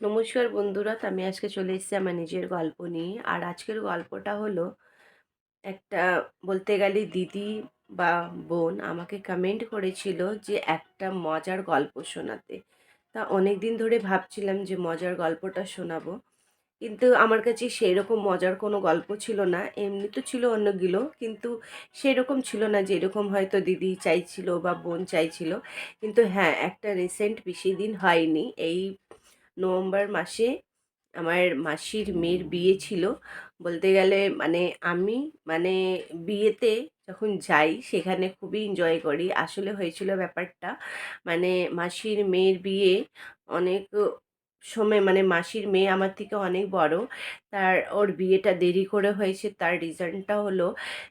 নমস্কার বন্ধুরা, আমি আজকে চলে এসেছি আমার নিজের গল্প নিয়ে। আর আজকের গল্পটা হলো, একটা বলতে গেলে দিদি বা বোন আমাকে কমেন্ট করেছিল যে, একটা মজার গল্প শোনাতে। তা অনেক দিন ধরে ভাবছিলাম যে, মজার গল্পটা শোনাবো। কিন্তু আমার কাছে সেই রকম মজার কোনো গল্প ছিল না। এমনি তো ছিল অন্যগুলো, কিন্তু সেরকম ছিল না যেরকম হয়তো দিদি চাইছিল বা বোন চাইছিল। কিন্তু হ্যাঁ একটা রিসেন্ট বেশি দিন হয়নি। এই নভেম্বর মাসে আমার মাসির মেয়ের বিয়ে ছিল। বলতে গেলে মানে আমি মানে বিয়েতে যখন যাই সেখানে খুবই এনজয় করি। আসলে হয়েছিল ব্যাপারটা মানে মাসির মেয়ের বিয়ে অনেক সময় মানে মাসির মেয়ে আমার থেকে অনেক বড়, তার, ওর বিয়েটা দেরি করে হয়েছে, তার রিজনটা হলো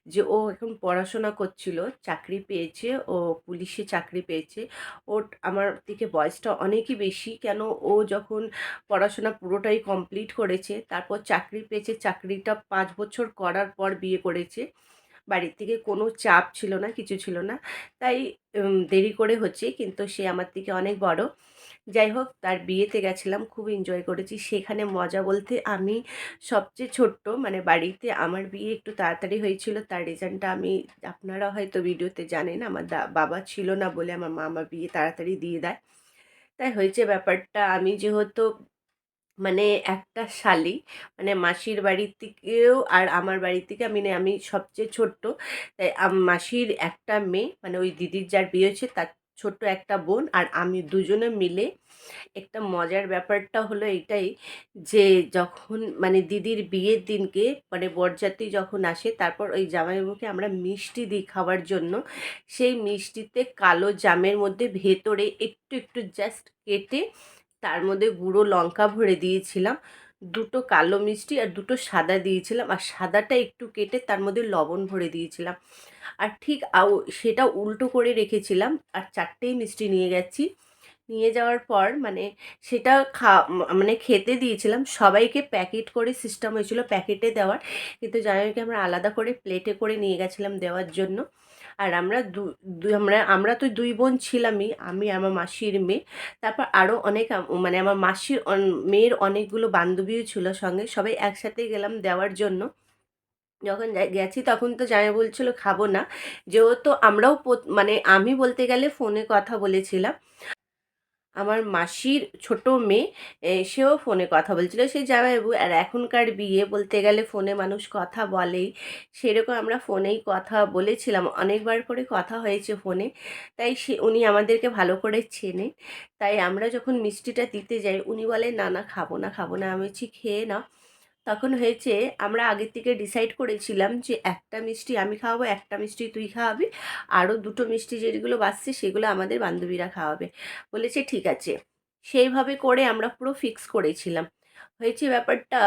যে, ও এখন পড়াশোনা করছিল, চাকরি পেয়েছে, ও পুলিশে চাকরি পেয়েছে ওর আমার থেকে বয়সটা অনেকই বেশি, কেন ও যখন পড়াশোনা পুরোটাই কমপ্লিট করেছে, তারপর চাকরি পেয়েছে, চাকরিটা পাঁচ বছর করার পর বিয়ে করেছে বাড়ির থেকে কোনো চাপ ছিল না, কিছু ছিল না। তাই দেরি করে হচ্ছে, কিন্তু সে আমার থেকে অনেক বড়। যাই হোক, তার বিয়েতে গেছিলাম, খুব এনজয় করেছি। সেখানে মজা বলতে আমি সবচেয়ে ছোট্ট মানে বাড়িতে আমার বিয়ে একটু তাড়াতাড়ি হয়েছিল, তার রিজনটা আমি, আপনারা হয়তো ভিডিওতে জানেন, আমার বাবা ছিল না বলে আমার মা আমার বিয়ে তাড়াতাড়ি দিয়ে দেয়। তাই হয়েছে ব্যাপারটা, আমি যেহেতু মানে একটা শালি মানে মাসির বাড়ির থেকেও আর আমার বাড়ি থেকে আমি আমি সবচেয়ে ছোট্ট। তাই মাসির একটা মেয়ে মানে ওই দিদির যার বিয়ে হয়েছে তার ছোট্ট একটা বোন আর আমি দুজনে মিলে একটা মজার ব্যাপারটা হলো এটাই যে যখন মানে দিদির বিয়ের দিনকে মানে বরযাত্রী যখন আসে তারপর ওই জামাইবাবুকে আমরা মিষ্টি দিই খাওয়ার জন্য, সেই মিষ্টিতে কালো জামের মধ্যে ভেতরে একটু একটু জাস্ট কেটে তার মধ্যে গুঁড়ো লঙ্কা ভরে দিয়েছিলাম, দুটো কালো মিষ্টি আর দুটো সাদা দিয়েছিলাম, আর সাদাটা একটু কেটে তার মধ্যে লবণ ভরে দিয়েছিলাম। আর ঠিক সেটা উল্টো করে রেখেছিলাম, আর চারটেই মিষ্টি নিয়ে গেছি। নিয়ে যাওয়ার পর মানে সেটা খা মানে খেতে দিয়েছিলাম। সবাইকে প্যাকেট করে সিস্টেম হয়েছিল প্যাকেটে দেওয়ার। কিন্তু জামাইকে আমরা আলাদা করে প্লেটে করে নিয়ে গেছিলাম দেওয়ার জন্য। আর আমরা দু আমরা আমরা তো দুই বোন ছিলামই, আমি আমার মাসির মেয়ে। তারপর আরও অনেক মানে আমার মাসির মেয়ের অনেকগুলো বান্ধবীও ছিল সঙ্গে। সবাই একসাথে গেলাম দেওয়ার জন্য। যখন গেছি তখন তো জামাই বলছিল, খাব না। যেহেতু আমরাও মানে আমি বলতে গেলে ফোনে কথা বলেছিলাম। আমার মাসির ছোট মেয়ে সেও ফোনে কথা বলছিল সেই জামাইবাবু আর এখনকার বিয়ে বলতে গেলে ফোনে মানুষ কথা বলেই। সেরকম আমরা ফোনেই কথা বলেছিলাম। অনেকবার করে কথা হয়েছে ফোনে। তাই সে, উনি আমাদেরকে ভালো করে চেনে। তাই আমরা যখন মিষ্টিটা দিতে যাই, উনি বলে, না না, খাব না খাব না, আমি খেয়ে নাও। তখন হয়েছে আমরা আগের থেকে ডিসাইড করেছিলাম যে একটা মিষ্টি আমি খাওয়াবো, একটা মিষ্টি তুই খাওয়াবি, আরও দুটো মিষ্টি যেগুলো বাঁচছে সেগুলো আমাদের বান্ধবীরা খাওয়াবে। বলেছে, ঠিক আছে। সেইভাবে করে আমরা পুরো ফিক্স করেছিলাম। হয়েছে ব্যাপারটা,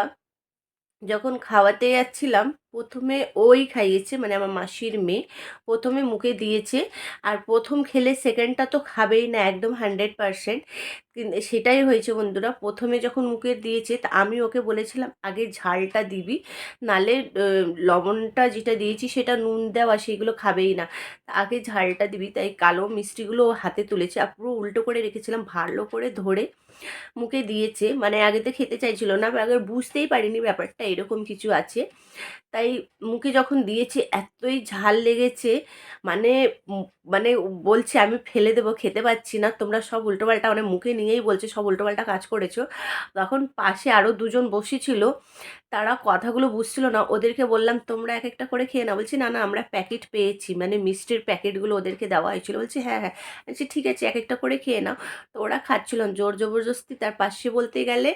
যখন খাওয়াতে যাচ্ছিলাম প্রথমে ওই খাইয়েছে মানে আমার মাসির মেয়ে। প্রথমে মুখে দিয়েছে, আর প্রথম খেলে সেকেন্ডটা তো খাবেই না, একদম হান্ড্রেড পারসেন্ট সেটাই হয়েছে বন্ধুরা, প্রথমে যখন মুখে দিয়েছে, তা আমি ওকে বলেছিলাম, আগে ঝালটা দিবি, নালে লবণটা যেটা দিয়েছি সেটা নুন দেওয়া, সেগুলো খাবেই না। আগে ঝালটা দিবি। তাই কালো মিষ্টিগুলো হাতে তুলেছে, আর পুরো উল্টো করে রেখেছিলাম, ভালো করে ধরে মুখে দিয়েছে। মানে আগে তো খেতে চাইছিল না আগে বুঝতেই পারিনি ব্যাপারটা, এরকম কিছু আছে। তাই মুখে যখন দিয়েছে, এতই ঝাল লেগেছে মানে মানে বলছে, আমি ফেলে দেবো, খেতে পাচ্ছি না। তোমরা সব উল্টোপাল্টা মানে মুখে নিয়েই বলছে, সব উল্টোপাল্টা কাজ করেছ। তখন পাশে আরও দুজন বসেছিল, তারা কথাগুলো বুঝছিল না। ওদেরকে বললাম, তোমরা এক একটা করে খেয়ে না বলছি, না না, আমরা প্যাকেট পেয়েছি। মানে মিষ্টির প্যাকেটগুলো ওদেরকে দেওয়া হয়েছিল। বলছি হ্যাঁ হ্যাঁ। বলছি, ঠিক আছে, এক একটা করে খেয়ে নাও। তো ওরা খাচ্ছিল জোর জবরদস্তি তার পাশে বলতে গেলে,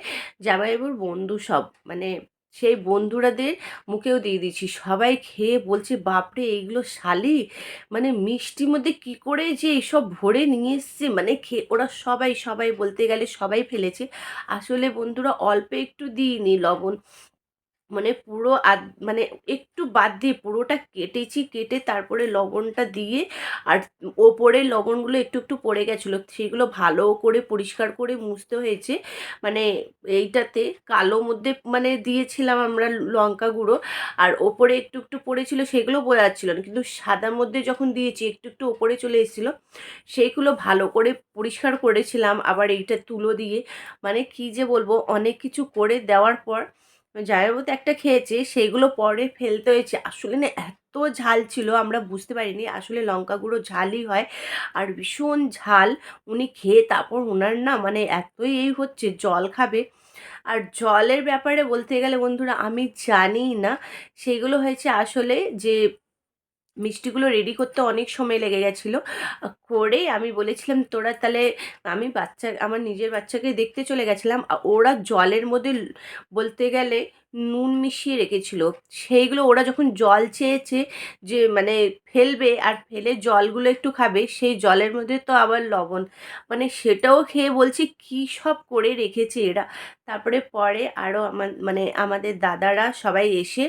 জামাইবাবুর বন্ধু সব মানে সেই বন্ধুরাদের মুখেও দিয়ে দিয়েছি। সবাই খেয়ে বলছে, বাপরে, এইগুলো শালি? মানে মিষ্টির মধ্যে কি করে যে এইসব ভরে নিয়ে এসছে? মানে খেয়ে ওরা সবাই সবাই বলতে গেলে সবাই ফেলেছে। আসলে বন্ধুরা অল্প একটু দিইনি লবণ। মানে পুরো আদ মানে একটু বাদ দিয়ে পুরোটা কেটেছি, কেটে তারপরে লবণটা দিয়ে আর ওপরে লবণগুলো একটু একটু পড়ে গেছিল। সেগুলো ভালো করে পরিষ্কার করে মুছতে হয়েছে। মানে এইটাতে কালো মধ্যে মানে দিয়েছিলাম আমরা লঙ্কা গুঁড়ো, আর ওপরে একটু একটু পড়েছিল সেগুলো বোঝা যাচ্ছিল না। কিন্তু সাদার মধ্যে যখন দিয়েছি একটু একটু ওপরে চলে এসেছিল সেইগুলো ভালো করে পরিষ্কার করেছিলাম। আবার এইটা তুলো দিয়ে মানে কি যে বলব, অনেক কিছু করে দেওয়ার পর জামাইবাবু মধ্যে একটা খেয়েছে, সেইগুলো পরে ফেলতে হয়েছে। আসলে না, এত ঝাল ছিল, আমরা বুঝতে পারিনি। আসলে লঙ্কা গুঁড়ো ঝালই হয়। আর ভীষণ ঝাল। উনি খেয়ে তারপর ওনার না মানে এতই এই হচ্ছে, জল খাবে। আর জলের ব্যাপারে বলতে গেলে বন্ধুরা, আমি জানি না। সেইগুলো হয়েছে আসলে যে মিষ্টিগুলো রেডি করতে অনেক সময় লেগে গেছিল। করে আমি বলেছিলাম, তোরা তাহলে আমি বাচ্চা, আমার নিজের বাচ্চাকে দেখতে চলে গেছিলাম ওরা জলের মধ্যে বলতে গেলে নুন মিশিয়ে রেখেছিল। সেইগুলো ওরা যখন জল চেয়েছে যে মানে ফেলবে, আর ফেলে জলগুলো একটু খাবে, সেই জলের মধ্যে তো আবার লবণ। মানে সেটাও খেয়ে বলছি, কী সব করে রেখেছে এরা? তারপরে পরে আরও আমার মানে আমাদের দাদারা সবাই এসে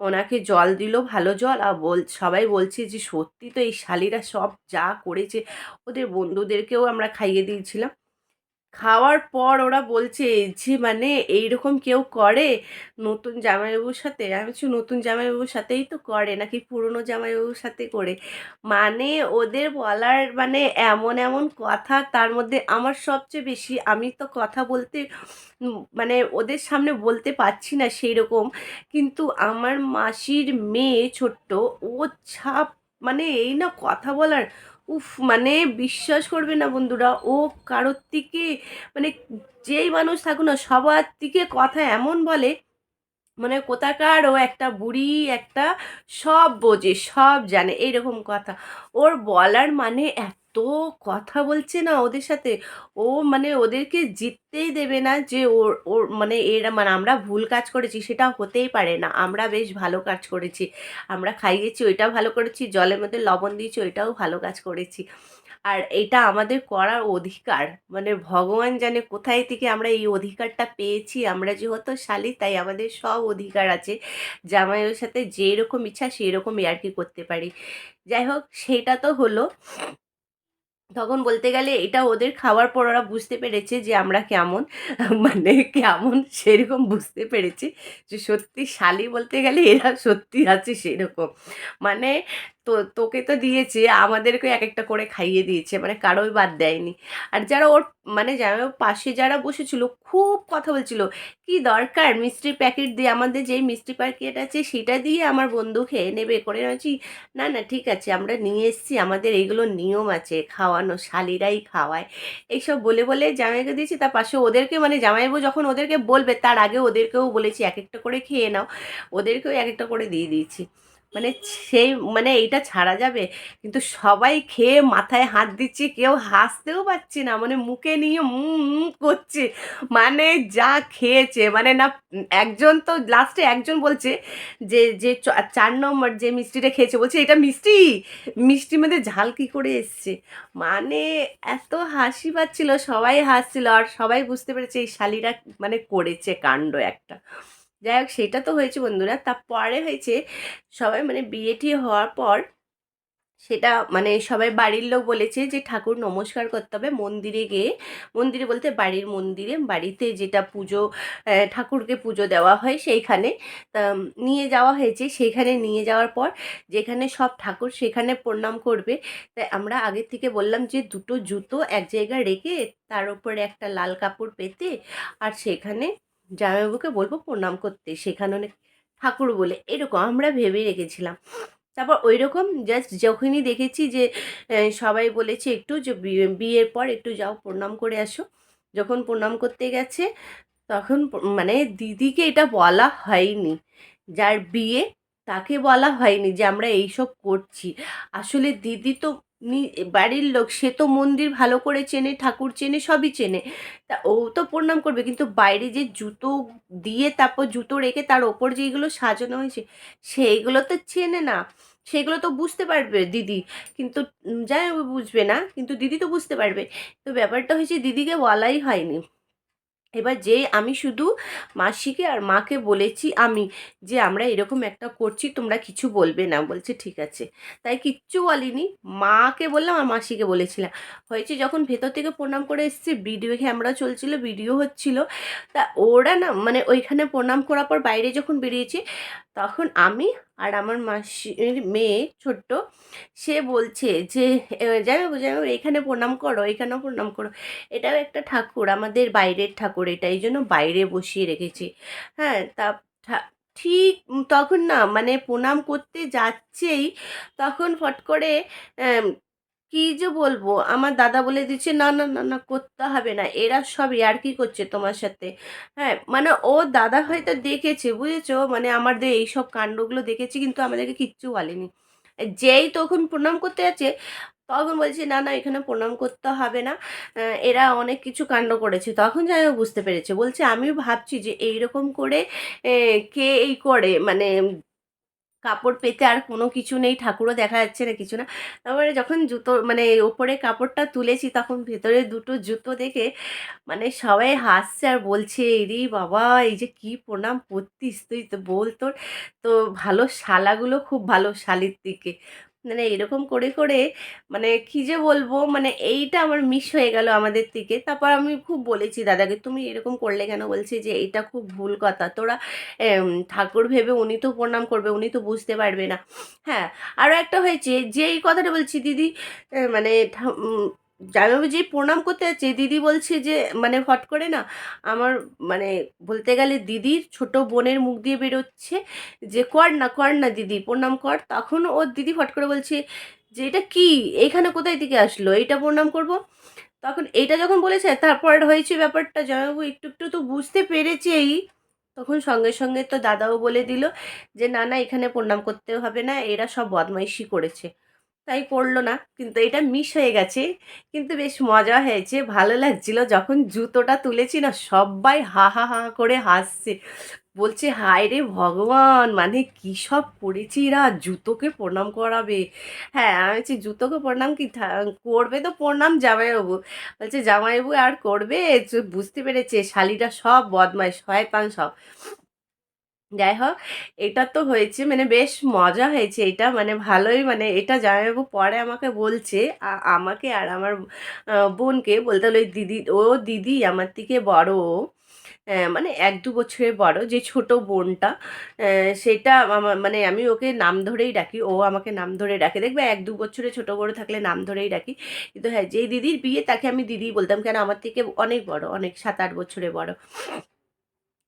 ওনাকে জল দিল ভালো জল আর বল, সবাই বলছে যে সত্যি তো এই শালিরা সব যা করেছে, ওদের বন্ধুদেরকেও আমরা খাইয়ে দিয়েছিলাম। খাওয়ার পর ওরা বলছে যে মানে এইরকম কেউ করে নতুন জামাইবাবুর সাথে? আমি বলছি, নতুন জামাইবাবুর সাথেই তো করে, নাকি পুরনো জামাইবাবুর সাথে করে? মানে ওদের বলার মানে এমন এমন কথা, তার মধ্যে আমার সবচেয়ে বেশি, আমি তো কথা বলতে মানে ওদের সামনে বলতে পারছি না সেই রকম কিন্তু আমার মাসির মেয়ে ছোট্ট, ও ছাপ মানে এই না কথা বলার উফ মানে বিশ্বাস করবে না বন্ধুরা। ও কারোর থেকে মানে যেই মানুষ থাকুক না, সবার থেকে কথা এমন বলে মানে কোথাকার ও একটা বুড়ি, একটা সব বোঝে, সব জানে, এইরকম কথা। ওর বলার মানে এত কথা বলছে না ওদের সাথে। ও মানে ওদেরকে জিততেই দেবে না যে ওর ওর মানে এরা মানে আমরা ভুল কাজ করেছি, সেটা হতেই পারে না। আমরা বেশ ভালো কাজ করেছি। আমরা খাইয়েছি, ওইটাও ভালো করেছি, জলের মধ্যে লবণ দিয়েছি, ওইটাও ভালো কাজ করেছি। আর এটা আমাদের করার অধিকার। মানে ভগবান জানে কোথায় থেকে আমরা এই অধিকারটা পেয়েছি। আমরা যেহেতু শালি, তাই আমাদের সব অধিকার আছে। জামাইয়ের সাথে যেরকম ইচ্ছা সেই রকম ইয়ার্কি করতে পারি। যাই হোক, সেটা তো হলো। তখন বলতে গেলে এটা ওদের খাওয়ার পর ওরা বুঝতে পেরেছে যে আমরা কেমন মানে কেমন সেরকম বুঝতে পেরেছি যে সত্যি শালি বলতে গেলে এরা সত্যি আছে সেরকম। মানে তো তোকে তো দিয়েছে আমাদেরকে এক একটা করে খাইয়ে দিয়েছে মানে কারোই বাদ দেয়নি। আর যারা ওর মানে যারা পাশে যারা বসেছিল, খুব কথা বলছিল, কি দরকার মিষ্টির প্যাকেট দিয়ে আমাদের যেই মিষ্টি প্যাকেট আছে সেটা দিয়ে আমার বন্ধু খেয়ে নেবে? করে আছি না না, ঠিক আছে, আমরা নিয়ে এসেছি, আমাদের এগুলো নিয়ম আছে, খাওয়ানো, শালিরাই খাওয়ায়। এইসব বলে বলে জামাইকে দিয়েছি, তার পাশে ওদেরকে মানে জামাইবু যখন ওদেরকে বলবে, তার আগে ওদেরকেও বলেছি এক একটা করে খেয়ে নাও, ওদেরকেও এক একটা করে দিয়ে দিয়েছি। মানে সেই মানে এইটা ছাড়া যাবে। কিন্তু সবাই খেয়ে মাথায় হাত দিচ্ছে, কেউ হাসতেও পারছে না। মানে মুখে নিয়ে করছে। মানে যা খেয়েছে মানে না, একজন তো লাস্টে একজন বলছে যে যে চার নম্বর যে মিষ্টিটা খেয়েছে, বলছে, এটা মিষ্টি? মিষ্টির মধ্যে ঝাল কী করে এসছে? মানে এত হাসি পাচ্ছিল, সবাই হাসছিল। আর সবাই বুঝতে পেরেছে, এই শালিরা মানে করেছে কাণ্ড একটা। যাই হোক, সেটা তো হয়েছে বন্ধুরা। তারপরে হয়েছে, সবাই মানে বিয়ে টিয়ে হওয়ার পর সেটা মানে সবাই বাড়ির লোক বলেছে যে, ঠাকুর নমস্কার করতে হবে মন্দিরে গিয়ে। মন্দিরে বলতে বাড়ির মন্দিরে, বাড়িতে যেটা পুজো ঠাকুরকে পুজো দেওয়া হয় সেইখানে নিয়ে যাওয়া হয়েছে। সেইখানে নিয়ে যাওয়ার পর যেখানে সব ঠাকুর সেখানে প্রণাম করবে। তাই আমরা আগে থেকে বললাম যে, দুটো জুতো এক জায়গায় রেখে তার উপরে একটা লাল কাপড় পেতে আর সেখানে জামাইবাবুকে বলব প্রণাম করতে, সেখানে অনেক ঠাকুর বলে, এরকম আমরা ভেবে রেখেছিলাম। তারপর ওই রকম জাস্ট যখনই দেখেছি যে সবাই বলেছে একটু যে বিয়ে- বিয়ের পর একটু যাও প্রণাম করে আসো। যখন প্রণাম করতে গেছে, তখন মানে দিদিকে এটা বলা হয়নি। যার বিয়ে তাকে বলা হয়নি যে, আমরা এইসব করছি। আসলে দিদি তো বাড়ির লোক, সে তো মন্দির ভালো করে চেনে, ঠাকুর চেনে, সবই চেনে। তা ও তো প্রণাম করবে, কিন্তু বাইরে যে জুতো দিয়ে তারপর জুতো রেখে তার ওপর যেগুলো সাজানো হয়েছে সেইগুলো তো চেনে না। সেগুলো তো বুঝতে পারবে দিদি। কিন্তু যাই বুঝবে না, কিন্তু দিদি তো বুঝতে পারবে। তো ব্যাপারটা হয়েছে, দিদিকে বলাই হয়নি। এবার যে আমি শুধু মাসিকে আর মাকে বলেছি আমি যে আমরা এরকম একটা করছি, তোমরা কিছু বলবে না। বলছে, ঠিক আছে। তাই কিচ্ছু বলিনি। মাকে বললাম আর মাসিকে বলেছিলাম। হয়েছে যখন ভেতর থেকে প্রণাম করে এসছে, ভিডিও ক্যামেরা চলছিল, ভিডিও হচ্ছিল, তা ওরা না মানে ওইখানে প্রণাম করার পর বাইরে যখন বেরিয়েছে তখন আমি আর আমার মাসির মেয়ে ছোট্ট, সে বলছে যে যাই হোক, যাই এখানে প্রণাম করো, এখানেও প্রণাম করো। এটাও একটা ঠাকুর, আমাদের বাইরের ঠাকুর এটা, এই জন্য বাইরে বসিয়ে রেখেছি। হ্যাঁ তা ঠিক তখন না মানে প্রণাম করতে যাচ্ছেই, তখন ফট করে কি যে বলব? আমার দাদা বলে দিচ্ছে, না না না না, করতে হবে না। এরা সব ইয়ার্কি করছে তোমার সাথে? হ্যাঁ মানে ও দাদা হয়তো দেখেছে, বুঝেছ? মানে আমাদের এইসব কাণ্ডগুলো দেখেছি, কিন্তু আমাদেরকে কিচ্ছু বলেনি। যেই তখন প্রণাম করতে যাচ্ছে, তখন বলছে, না না, এখানে প্রণাম করতে হবে না। এরা অনেক কিছু কাণ্ড করেছে। তখন যাই বুঝতে পেরেছে। বলছে আমি ভাবছি যে এইরকম করে কে এই করে? মানে কাপড় পেতে আর কোনো কিছু নেই, ঠাকুরও দেখা যাচ্ছে না কিছু না। তারপরে যখন জুতো মানে ওপরে কাপড়টা তুলেছি, তখন ভেতরে দুটো জুতো দেখে মানে সবাই হাসছে আর বলছে, এরি বাবা, এই যে কি প্রণাম করতিস তুই, তো বল তোর। তো ভালো শালাগুলো খুব ভালো শালির দিকে। মানে এরকম করে করে মানে কি যে বলব মানে এইটা আমার মিস হয়ে গেল আমাদের থেকে। তারপর আমি খুব বলেছি, দাদাকে, তুমি এরকম করলে কেন? বলছি যে, এইটা খুব ভুল কথা। তোরা ঠাকুর ভেবে উনি তো প্রণাম করবে, উনি তো বুঝতে পারবে না। হ্যাঁ আরও একটা হয়েছে যে এই কথাটা বলছি, দিদি মানে জামাইবাবু যে প্রণাম করতে যাচ্ছে দিদি বলছে যে মানে ফট করে না, আমার মানে বলতে গেলে দিদির ছোট বোনের মুখ দিয়ে বেরোচ্ছে যে, কর না কর না দিদি, প্রণাম কর। তখন ওর দিদি ফট করে বলছে যে, এটা কি? এইখানে কোথায় থেকে আসলো? এইটা প্রণাম করব? তখন এইটা যখন বলেছে, তারপর হয়েছে ব্যাপারটা জামাইবাবু একটু একটু তো বুঝতে পেরেছেই। তখন সঙ্গে সঙ্গে তো দাদাও বলে দিল যে, না না, এখানে প্রণাম করতে হবে না, এরা সব বদমাইশি করেছে। তাই পড়ল না। কিন্তু এটা মিস হয়ে গেছে। কিন্তু বেশ মজা হয়েছে। ভালো লাগছিল যখন জুতোটা তুলেছি না সবাই হা হা হা করে হাসছে। বলছে, হায় রে ভগবান মানে কী সব করেছি এরা, জুতোকে প্রণাম করাবে। হ্যাঁ আমি বলছি, জুতোকে প্রণাম কি করবে তো প্রণাম জামাইবাবু। বলছে, জামাইবাবু আর করবে? বুঝতে পেরেছে, শালিটা সব বদমাইশ, শয়তান সব। যাই হোক এটা তো হয়েছে মানে বেশ মজা হয়েছে এটা মানে ভালোই মানে এটা জামাইবাবু পরে আমাকে বলছে আমাকে আর আমার বোনকে বলতে হলো, "ওই দিদি, ও দিদি আমার থেকে বড় মানে এক দু বছরের বড়, যে ছোট বোনটা সেটা আমার মানে আমি ওকে নাম ধরেই ডাকি, ও আমাকে নাম ধরে ডাকে। দেখবে এক দু বছরে ছোট বড় থাকলে নাম ধরেই ডাকি, কিন্তু হ্যাঁ যেই দিদির বিয়ে তাকে আমি দিদি বলতাম, কেন আমার থেকে অনেক বড়, অনেক সাত আট বছরের বড়।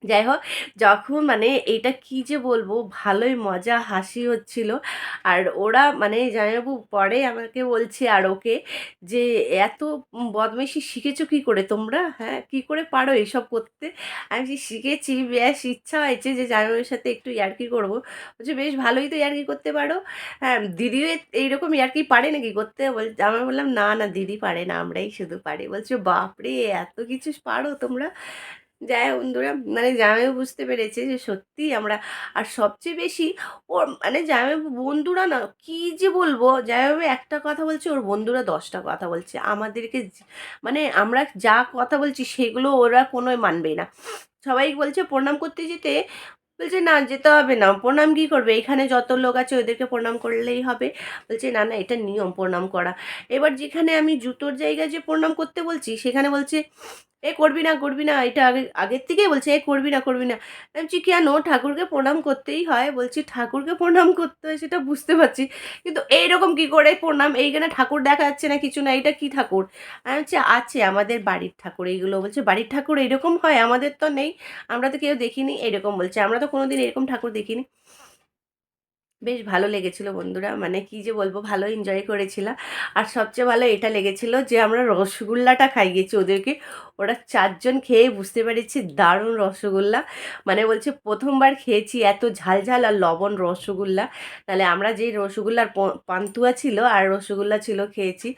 যাই হোক যখন মানে এটা কি যে বলব, ভালোই মজা, হাসি হচ্ছিল। আর ওরা মানে জামাইবাবু পরে আমাকে বলছে আর ওকে যে, এত বদমাইশি শিখেছো কি করে তোমরা? হ্যাঁ কি করে পারো এসব করতে? আমি যে শিখেছি, বেশ ইচ্ছা হয়েছে যে জামাইবাবুর সাথে একটু ইয়ার্কি করব। বলছে, বেশ ভালোই তো ইয়ার্কি করতে পারো। হ্যাঁ দিদিও এইরকম ইয়ার্কি পারে নাকি করতে? বল আমি বললাম, না না, দিদি পারে না, আমরাই শুধু পারি। বলছে, বাপরে, এত কিছু পারো তোমরা? যাই বন্ধুরা মানে জামাইবাবু বুঝতে পেরেছে যে সত্যি আমরা, আর সবচেয়ে বেশি ওর মানে জামাইবাবু বন্ধুরা না, কি যে বলব, জামাইবাবু একটা কথা বলছে, ওর বন্ধুরা দশটা কথা বলছে। আমাদেরকে মানে আমরা যা কথা বলছি সেগুলো ওরা কোনোই মানবে না। সবাই বলছে, প্রণাম করতে যেতে, বলছে না যেতে হবে না, প্রণাম কী করবে? এখানে যত লোক আছে ওদেরকে প্রণাম করলেই হবে। বলছে, না না, এটা নিয়ম, প্রণাম করা। এবার যেখানে আমি জুতোর জায়গায় যে প্রণাম করতে বলছি, সেখানে বলছে এ করবি না করবি না, এটা আগে, আগের থেকেই বলছে, এ করবি না করবি না। আমি বলছি, কেন? ঠাকুরকে প্রণাম করতেই হয়? বলছি, ঠাকুরকে প্রণাম করতে হয়, সেটা বুঝতে পারছি। কিন্তু এইরকম কি করে প্রণাম? এইখানে ঠাকুর দেখা যাচ্ছে না, কিছু না এটা কি ঠাকুর? আমি বলছি, আছে, আমাদের বাড়ির ঠাকুর। এইগুলো বলছে, বাড়ির ঠাকুর এরকম হয়? আমাদের তো নেই, আমরা তো কেউ দেখিনি। এরকম বলছে, আমরা তো কোনোদিন এরকম ঠাকুর দেখিনি। বেশ ভালো লেগেছিল বন্ধুরা। মানে কি যে বলব, ভালো এনজয় করেছিলাম। আর সবচেয়ে ভালো এটা লেগেছিল যে, আমরা রসগোল্লাটা খাই গেছি ওদেরকে। ওরা চারজন খেয়ে বুঝতে পেরেছি দারুণ রসগোল্লা। মানে বলছে প্রথমবার খেয়েছি এত ঝাল ঝাল আর লবণ রসগোল্লা। তাহলে আমরা যেই রসগোল্লার পান্তুয়া ছিল আর রসগোল্লা ছিল খেয়েছি।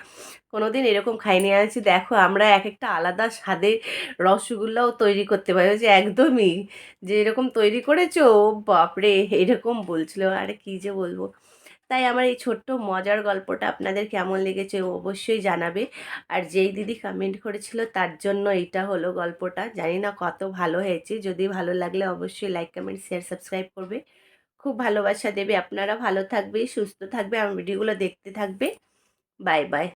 কোনোদিন এরকম খাইনি। আছি দেখো, আমরা এক একটা আলাদা স্বাদের রসগোল্লাও তৈরি করতে পারি। যে একদমই যে এরকম তৈরি করেছ বাপরে, এরকম বলছিল। আরে কি যে বলব। তাই আমার এই ছোট্ট মজার গল্পটা আপনাদের কেমন লেগেছে অবশ্যই জানাবে। আর যেই দিদি কমেন্ট করেছিল, তার জন্য এইটা হলো গল্পটা। জানি না কত ভালো হয়েছে। যদি ভালো লাগলে অবশ্যই লাইক কমেন্ট শেয়ার সাবস্ক্রাইব করবে। খুব ভালোবাসা দেবে। আপনারা ভালো থাকবে, সুস্থ থাকবে। আমার ভিডিওগুলো দেখতে থাকবে। Bye bye